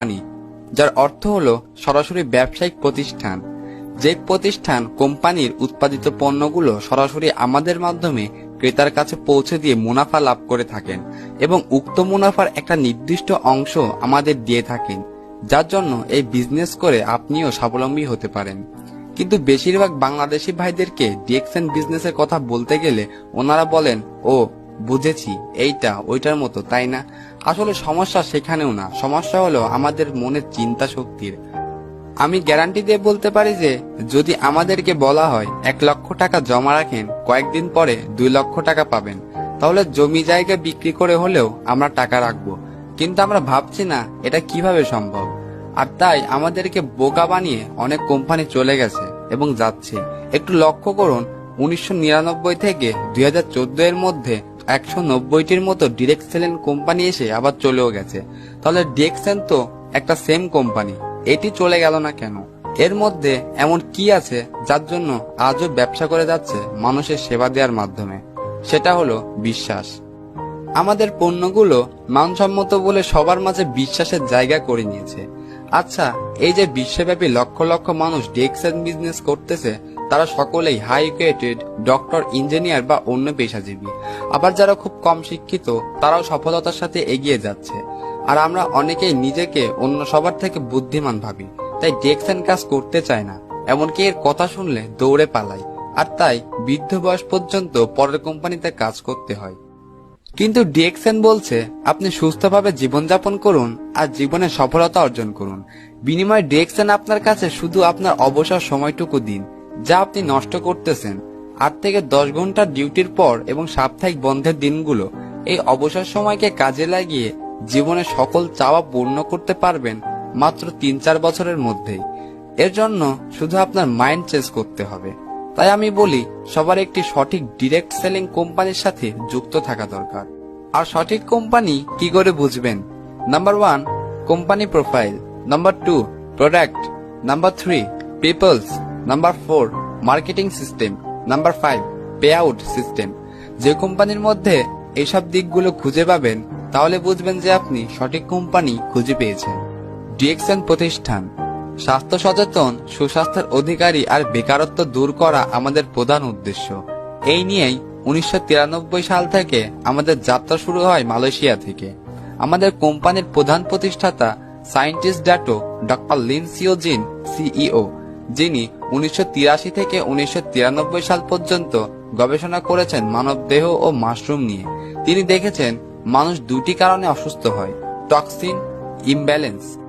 Company যার অর্থ হলো সরাসরি ব্যবসায়িক প্রতিষ্ঠান। যে প্রতিষ্ঠান কোম্পানির উৎপাদিত পণ্যগুলো সরাসরি আমাদের মাধ্যমে ক্রেতার কাছে পৌঁছে দিয়ে মুনাফা লাভ করে থাকেন এবং উক্ত মুনাফার একটা নির্দিষ্ট অংশ আমাদের দিয়ে থাকেন, যার জন্য এই বিজনেস করে আপনিও স্বাবলম্বী হতে পারেন। কিন্তু বেশিরভাগ বাংলাদেশি ভাইদেরকে ডিএক্সএন বিজনেসের কথা বলতে গেলে ওনারা বলেন, ও বুঝেছি, এইটা, ওইটার মতো, তাই না? আসলে সমস্যা সেখানেও না, সমস্যা হলো আমাদের মনের চিন্তা শক্তির। আমি গ্যারান্টি দিয়ে বলতে পারি যে, যদি আমাদেরকে বলা হয়, এক লক্ষ টাকা জমা রাখেন, কয়েকদিন পরে দুই লক্ষ টাকা পাবেন। তাহলে জমি জায়গা বিক্রি করে হলেও আমরা টাকা রাখব। কিন্তু আমরা ভাবছি না, এটা কীভাবে সম্ভব? আর তাই আমাদেরকে বোকা বানিয়ে অনেক কোম্পানি চলে গেছে এবং যাচ্ছে। একটু লক্ষ্য করুন, উনিশশো নিরানব্বই থেকে দুই হাজার চোদ্দ এর মধ্যে একশো নব্বইটির মতো ডিরেক্ট কোম্পানি এসে আবার চলেও গেছে। তাহলে ডিরেকশন তো একটা সেম কোম্পানি এটি চলে গেল না কেন? এর মধ্যে এমন কি আছে যার জন্য আজও ব্যবসা করে যাচ্ছে মানুষের সেবা দেওয়ার মাধ্যমে? সেটা হলো বিশ্বাস। আমাদের পণ্যগুলো মানসম্মত বলে সবার মাঝে বিশ্বাসের জায়গা করে নিয়েছে। আচ্ছা এই যে বিশ্বব্যাপী লক্ষ লক্ষ মানুষ ডেক্সেন বিজনেস করতেছে তারা সকলেই হাই এডুকেটেড ডক্টর ইঞ্জিনিয়ার বা অন্য পেশাজীবী। আবার যারা খুব কম শিক্ষিত, তারাও সফলতার সাথে এগিয়ে যাচ্ছে। আর আমরা অনেকেই নিজেকে অন্য সবার থেকে বুদ্ধিমান ভাবি, তাই ডেক্সেন কাজ করতে চায় না। এমনকি এর কথা শুনলে দৌড়ে পালাই। আর তাই বৃদ্ধ বয়স পর্যন্ত পরের কোম্পানিতে কাজ করতে হয়। কিন্তু ডিএক্সএন বলছে, আপনি সুস্থভাবে জীবনযাপন করুন আর জীবনে সফলতা অর্জন করুন। বিনিময়ে ডিএক্সএন আপনার কাছে শুধু আপনার অবসর সময়টুকু দিন। যা আপনি নষ্ট করতেছেন। আট থেকে দশ ঘণ্টার ডিউটির পর এবং সাপ্তাহিক বন্ধের দিনগুলো এই অবসর সময়কে কাজে লাগিয়ে জীবনের সকল চাওয়া পূর্ণ করতে পারবেন মাত্র তিন চার বছরের মধ্যেই। এর জন্য শুধু আপনার মাইন্ড চেঞ্জ করতে হবে। তাই আমি বলি, সবার একটি সঠিক ডিরেক্ট সেলিং কোম্পানির সাথে যুক্ত থাকা দরকার। আর সঠিক কোম্পানি কি করে বুঝবেন? Number one, company profile. Number two, product. Number three, peoples. Number four marketing system number five pay out system যে কোম্পানির মধ্যে এইসব দিকগুলো খুঁজে পাবেন, তাহলে বুঝবেন যে আপনি সঠিক কোম্পানি খুঁজে পেয়েছেন। ডিএক্সএন প্রতিষ্ঠান। স্বাস্থ্য সচেতন, সুস্বাস্থ্যের অধিকারী আর বেকারত্ব দূর করা আমাদের প্রধান উদ্দেশ্য। এই নিয়েই উনিশশো তিরানব্বই সাল থেকে আমাদের যাত্রা শুরু হয় মালয়েশিয়া থেকে। আমাদের কোম্পানির প্রধান প্রতিষ্ঠাতা scientist Dato doctor Lin Siowjin, CEO. যিনি উনিশশো তিরাশি থেকে উনিশশো তিরানব্বই সাল পর্যন্ত গবেষণা করেছেন মানব দেহ ও মাশরুম নিয়ে। তিনি দেখেছেন, মানুষ দুটি কারণে অসুস্থ হয়, টক্সিন, ইমব্যালেন্স।